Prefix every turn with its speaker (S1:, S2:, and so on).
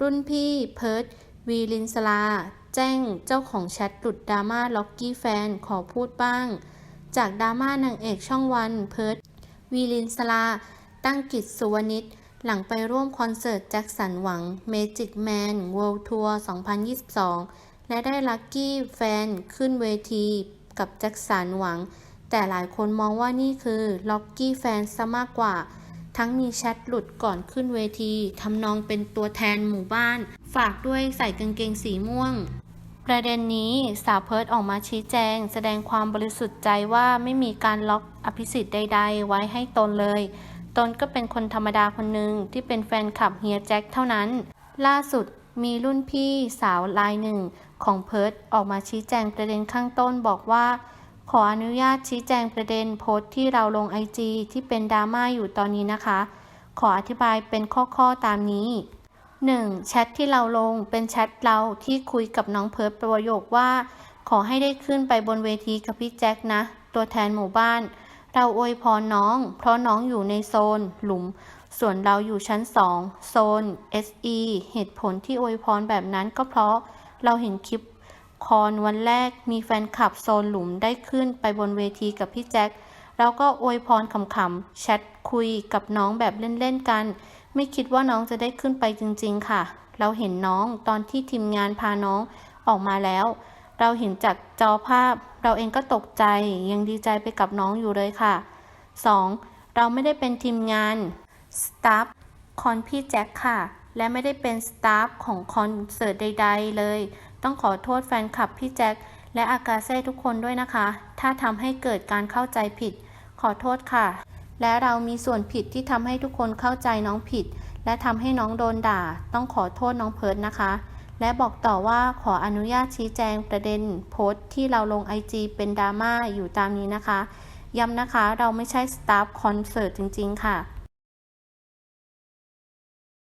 S1: รุ่นพี่เพิร์ดวีลินสลา แจ้งเจ้าของแชทหลุดดราม่าล็อกกี้แฟนขอพูดบ้าง จากดราม่านางเอกช่องวันเพิร์ดวีลินสลา ตั้งกิจสุวนิชหลังไปร่วมคอนเสิร์ตแจ็คสันหวัง Magic Man World Tour 2022 และได้ลัคกี้แฟนขึ้นเวทีกับแจ็คสันหวัง แต่หลายคนมองว่านี่คือล็อกกี้แฟนซะมากกว่า ทั้งมีแชทหลุดก่อนขึ้นเวทีทำนองเป็นตัวแทนหมู่บ้าน ฝากด้วยใส่กางเกงสีม่วง ประเด็นนี้สาวเพิร์ดออกมาชี้แจง แสดงความบริสุทธิ์ใจว่าไม่มีการล็อกอภิสิทธิ์ใด ๆ ไว้ให้ตนเลย ตนก็เป็นคนธรรมดาคนหนึ่งที่เป็นแฟนคลับเฮียแจ็คเท่านั้น ล่าสุดมีรุ่นพี่สาวรายหนึ่งของเพิร์ดออกมาชี้แจงประเด็นข้างต้นบอกว่า ขออนุญาตชี้แจงประเด็นโพสต์ที่เราลงไอจีที่เป็นดราม่าอยู่ตอนนี้นะคะ ขออธิบายเป็นข้อๆตามนี้ 1. แชทที่เราลงเป็นแชทเราที่คุยกับน้องเพิร์ดประโยคว่า ขอให้ได้ขึ้นไปบนเวทีกับพี่แจ็คนะ ตัวแทนหมู่บ้าน เราอวยพรน้อง เพราะน้องอยู่ในโซน หลุม ส่วนเราอยู่ชั้น 2 โซน SE เหตุผลที่อวยพรแบบนั้นก็เพราะเราเห็นคลิป คอนวันแรกมีแฟนคลับโซนหลุมได้ขึ้นไปบนเวทีกับพี่แจ็คเราก็อวยพรขำๆแชทคุยกับน้องแบบเล่นๆกัน ไม่คิดว่าน้องจะได้ขึ้นไปจริง ๆ ค่ะ เราเห็นน้องตอนที่ทีมงานพาน้องออกมาแล้ว เราเห็นจากจอภาพ เราเองก็ตกใจยังดีใจไปกับน้องอยู่เลยค่ะ 2. เราไม่ได้เป็นทีมงานสตาฟคอนพี่แจ็คค่ะ และไม่ได้เป็นสตาฟของคอนเสิร์ตใด ๆ เลย ต้องขอโทษแฟนคลับพี่แจ็คและอากาเซ่ทุกคนด้วยนะคะ ถ้าทำให้เกิดการเข้าใจผิด ขอโทษค่ะ และเรามีส่วนผิดที่ทำให้ทุกคนเข้าใจน้องผิด และทำให้น้องโดนด่า ต้องขอโทษน้องเพิร์ดนะคะ และบอกต่อว่าขออนุญาตชี้แจงประเด็นโพสต์ที่เราลงไอจีเป็นดราม่าอยู่ตามนี้นะคะ ย้ำนะคะเราไม่ใช่สตาฟคอนเสิร์ตจริง ๆ ค่ะ